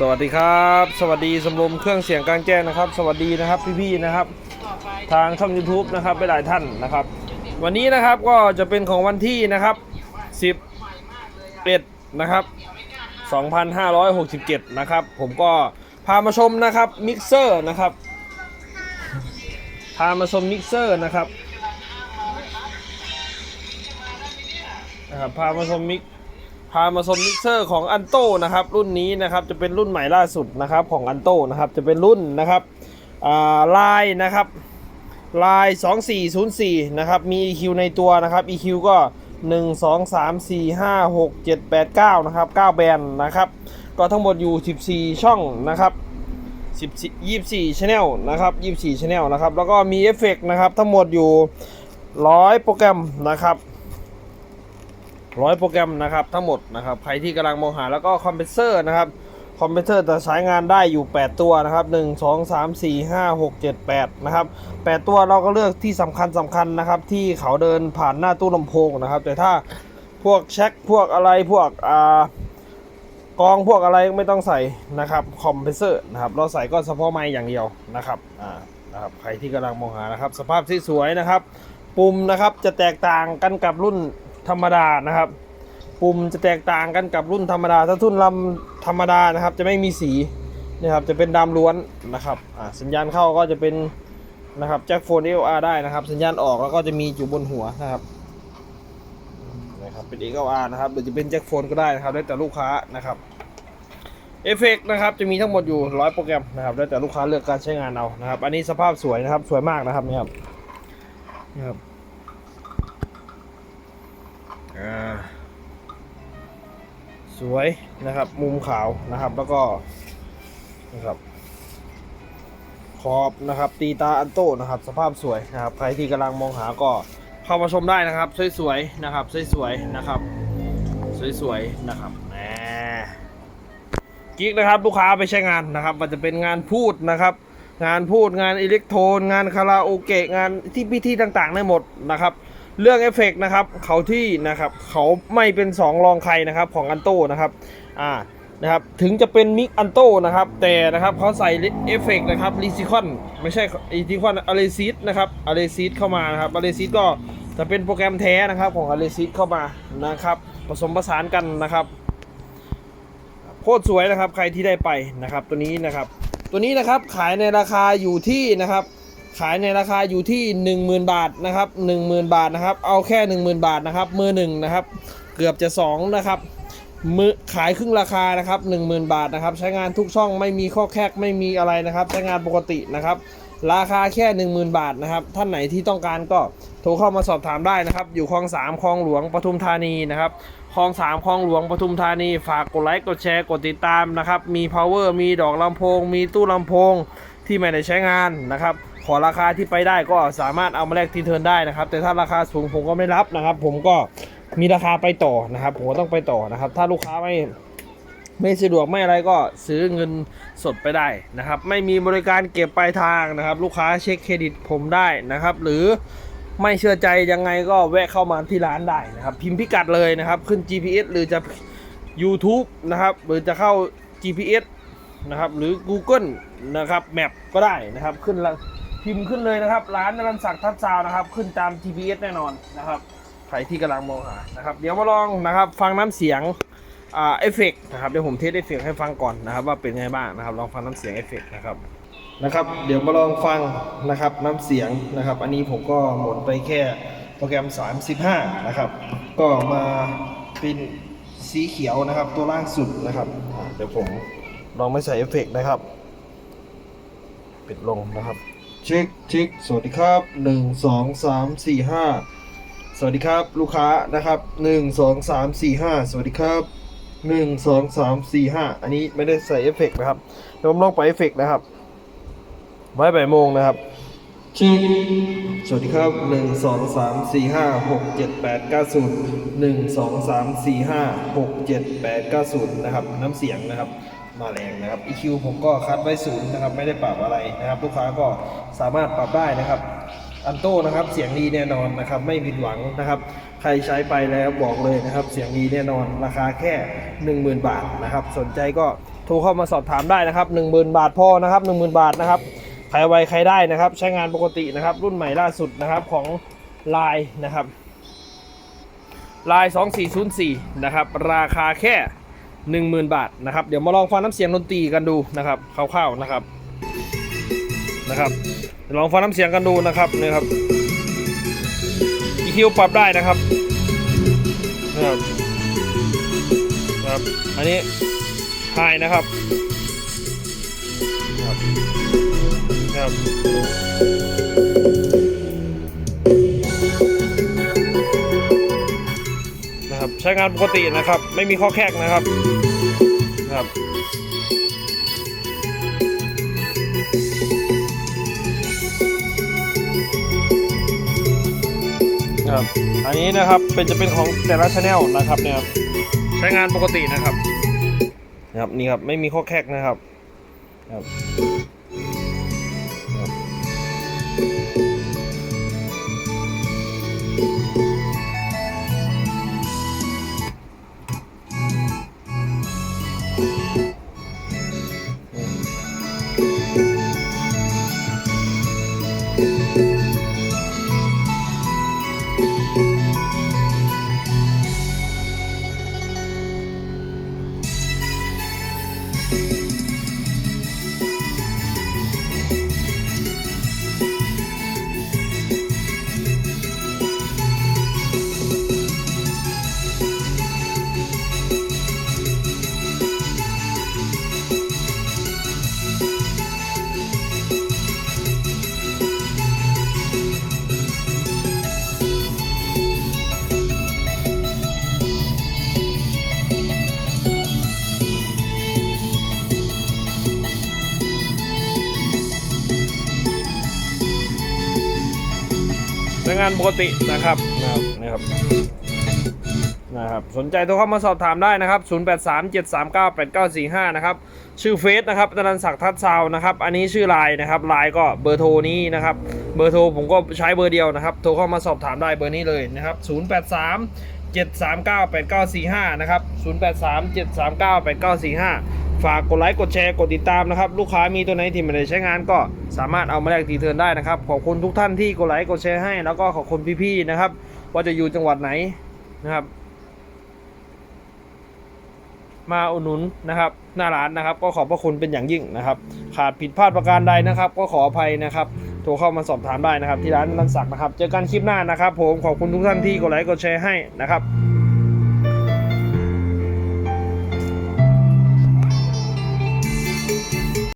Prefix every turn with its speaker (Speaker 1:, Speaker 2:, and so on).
Speaker 1: สวัสดีครับ สวัสดีสำรวมเครื่องเสียงกลางแจ้งนะครับ สวัสดีนะครับพี่ๆนะครับ ทางช่อง YouTube นะครับไปหลายท่านนะครับ วันนี้นะครับก็จะเป็นของวันที่นะครับ11นะครับ2567นะครับ ผมก็พามาชมนะครับมิกเซอร์นะครับ พามาชมมิกเซอร์นะครับนะครับพามาชมมิก พามาชมมิกเซอร์ของอันโต้นะครับรุ่นนี้นะครับจะเป็นรุ่นใหม่ล่าสุดนะครับของอันโต้นะครับจะเป็นรุ่นนะครับลายนะครับลาย 2404 นะครับ มี EQ ในตัวนะครับ EQ ก็ 1 2 3 4 5 6 7 8 9 นะครับ 9 แบนนะครับ ก็ทั้งหมดอยู่ 14 ช่องนะครับ14 24 channel นะครับ 24 channel นะครับ แล้วก็มีเอฟเฟกต์นะครับ ทั้งหมดอยู่ 100 โปรแกรมนะครับ ร้อยโปรแกรมนะครับทั้งหมดนะครับใครที่กำลังมองหาแล้วก็คอมเพรสเซอร์นะครับคอมเพรสเซอร์จะใช้งานได้อยู่ 8 ตัวนะครับ 1 2 3 4 5 6 7 8 นะครับ 8 ตัวเราก็เลือกที่สำคัญสำคัญนะครับ ที่เขาเดินผ่านหน้าตู้ลำโพงนะครับ แต่ถ้าพวกเช็คพวกอะไรพวกอ่ากองพวกอะไรไม่ต้องใส่นะครับคอมเพรสเซอร์นะครับเราใส่ก็เฉพาะไม้อย่างเดียวนะครับอ่านะครับใครที่กำลังมองหานะครับ สภาพสวยนะครับ ปุ่มนะครับจะแตกต่างกันกับรุ่น ธรรมดานะครับ ปุ่มจะแตกต่างกันกับรุ่นธรรมดา ถ้ารุ่นลำธรรมดานะครับ จะไม่มีสีนะครับจะเป็นดำล้วนนะครับสัญญาณเข้าก็จะเป็นนะครับแจ็คโฟน XLR ได้นะครับ สัญญาณออกแล้วก็จะมีอยู่บนหัวนะครับนะครับเป็น XLR นะครับหรือจะเป็นแจ็คโฟนก็ได้นะครับแล้แต่ลูกค้านะครับเอฟเฟกนะครับจะมีทั้งหมดอยู่ร้อยโปรแกรมนะครับแล้แต่ลูกค้าเลือกการใช้งานเอานะครับ อันนี้สภาพสวยนะครับสวยมากนะครับนี่ครับนี่ครับ สวยนะครับ มุมขาวนะครับ แล้วก็นะครับขอบนะครับ ตีตาอันโตนะครับ สภาพสวยนะครับ ใครที่กำลังมองหาก็เข้ามาชมได้นะครับ สวยๆนะครับ สวยๆนะครับ สวยๆนะครับแหมกิ๊กนะครับ ลูกค้าไปใช้งานนะครับมันจะเป็นงานพูดนะครับ งานพูดงานอิเล็กโทรน งานคาราโอเกะงานที่พิธีต่างๆได้หมดนะครับ เรื่องเอฟเฟกต์นะครับเขาที่นะครับเขาไม่เป็น 2 รองใครนะครับของอันโตนะครับอ่านะครับถึงจะเป็นมิกอันโตนะครับแต่นะครับเขาใส่เอฟเฟกต์นะครับรีซิคอนไม่ใช่รีซิคอนอะเลซิสนะครับอะเลซิสเข้ามานะครับอะเลซิสก็จะเป็นโปรแกรมแท้นะครับของอะเลซิสเข้ามานะครับผสมผสานกันนะครับโคตรสวยนะครับใครที่ได้ไปนะครับตัวนี้นะครับ ตัวนี้นะครับขายในราคาอยู่ที่นะครับ ขายในราคาอยู่ที่ 10,000 บาทนะครับ10,000 บาทนะครับ เอาแค่ 10,000 บาทนะครับ มือหนึ่งนะครับ เกือบจะ 2 นะครับ มือขายครึ่งราคานะครับ 10,000 บาทนะครับ ใช้งานทุกช่องไม่มีข้อแคกไม่มีอะไรนะครับ ใช้งานปกตินะครับ ราคาแค่ 10,000 บาทนะครับ ท่านไหนที่ต้องการก็โทรเข้ามาสอบถามได้นะครับ อยู่คลอง 3คลองหลวงปทุมธานีนะครับคลอง3คลองหลวงปทุมธานี ฝากกดไลค์กดแชร์กดติดตามนะครับ มี power มีดอกลำโพง มีตู้ลำโพงที่ไม่ได้ใช้งานนะครับ ขอราคาที่ไปได้ก็สามารถเอามาแลกทีเทิร์นได้นะครับ แต่ถ้าราคาสูงผมก็ไม่รับนะครับ ผมก็มีราคาไปต่อนะครับ ผมก็ต้องไปต่อนะครับ ถ้าลูกค้าไม่ไม่สะดวกไม่อะไรก็ซื้อเงินสดไปได้นะครับ ไม่มีบริการเก็บปลายทางนะครับ ลูกค้าเช็คเครดิตผมได้นะครับ หรือไม่เชื่อใจยังไงก็แวะเข้ามาที่ร้านได้นะครับ พิมพ์พิกัดเลยนะครับ ขึ้น GPS หรือจะ YouTube นะครับหรือจะเข้า GPS นะครับหรือ Google นะครับแมปก็ได้นะครับ ขึ้นล พิมพ์ขึ้นเลยนะครับ ร้านนรันศักดิ์ทัศซาวนะครับ ขึ้นตาม GPS แน่นอนนะครับใครที่กำลังมองหานะครับเดี๋ยวมาลองนะครับ ฟังน้ำเสียงอ่าเอฟเฟกนะครับเดี๋ยวผมเทสเอฟเฟกให้ฟังก่อนนะครับ ว่าเป็นไงบ้างนะครับลองฟังน้ำเสียงเอฟเฟกนะครับนะครับเดี๋ยวมาลองฟังนะครับน้ำเสียงนะครับ อันนี้ผมก็หมดไปแค่โปรแกรม 35 นะครับ ก็มาเป็นสีเขียวนะครับ ตัวล่างสุดนะครับ เดี๋ยวผมลองไม่ใส่เอฟเฟกนะครับ ปิดลงนะครับ เช็คเช็คสวัสดีครับ 1 2 3 4 5 สวัสดีครับ ลูกค้านะครับ 1 2 3 4 5 สวัสดีครับหนึ่งสองสามสี่ห้าอันนี้ไม่ได้ใส่เอฟเฟกนะครับเดี๋ยวผมลองไปเอฟเฟกนะครับ ไว้บ่ายโมงนะครับชิงสวัสดีครับหนึ่งสองสามสี่ห้าหกเจ็ดแปดเก้าศูนย์หนึ่งสองสามสี่ห้าหกเจ็ดแปดเก้าศูนย์นะครับ น้ำเสียงนะครับ มาแรงนะครับ EQ ผมก็คัดไว้ศูนย์นะครับ ไม่ได้ปรับอะไรนะครับ ลูกค้าก็สามารถปรับได้นะครับ อันโต้นะครับเสียงดีแน่นอนนะครับ ไม่ผิดหวังนะครับ ใครใช้ไปแล้วบอกเลยนะครับ เสียงดีแน่นอนราคาแค่ 10,000 บาทนะครับ สนใจก็โทรเข้ามาสอบถามได้นะครับ 10,000 บาทพอนะครับ 10,000 บาทนะครับใครไวใครได้นะครับ ใช้งานปกตินะครับ รุ่นใหม่ล่าสุดนะครับของลายนะครับลาย 2404 นะครับ ราคาแค่ 10,000 บาทนะครับเดี๋ยวมาลองฟังน้ำเสียงดนตรีกันดูนะครับคร่าวๆนะครับนะครับลองฟังน้ำเสียงกันดูนะครับนี่ครับ EQ ปรับได้นะครับนะครับครับอันนี้ไฮนะครับครับครับนะครับ ใช้งานปกตินะครับ ไม่มีข้อแคกนะครับ ครับครับอันนี้นะครับเป็นจะเป็นของแต่ละชแนลนะครับเนี่ยครับใช้งานปกตินะครับนะครับนี่ครับไม่มีข้อแคกนะครับครับ ค รับใช้งานปกตินะครับนะครับนะครับนะครับ สนใจโทรเข้ามาสอบถามได้นะครับ 0837398945 นะครับ ชื่อเฟซนะครับตนันศักดิ์ทัศน์ซาวน์นะครับ อันนี้ชื่อไลน์นะครับไลน์ก็เบอร์โทรนี้นะครับ เบอร์โทรผมก็ใช้เบอร์เดียวนะครับ โทรเข้ามาสอบถามได้เบอร์นี้เลยนะครับ 083 7398945 นะครับ 083 7398945 ฝากกดไลค์กดแชร์กดติดตามนะครับ ลูกค้ามีตัวไหนที่ไม่ได้ใช้งานก็สามารถเอามาแลกตีเทิร์นได้นะครับ ขอบคุณทุกท่านที่กดไลค์กดแชร์ให้ แล้วก็ขอบคุณพี่ๆนะครับ ว่าจะอยู่จังหวัดไหนนะครับ มาอุดหนุนนะครับ หน้าร้านนะครับ ก็ขอบพระคุณเป็นอย่างยิ่งนะครับ ขาดผิดพลาดประการใดนะครับ ก็ขออภัยนะครับโทรเข้ามาสอบถามได้นะครับ ที่ร้านนันศักนะครับ เจอกันคลิปหน้านะครับ ผมขอบคุณทุกท่านที่กดไลค์กดแชร์ให้นะครับ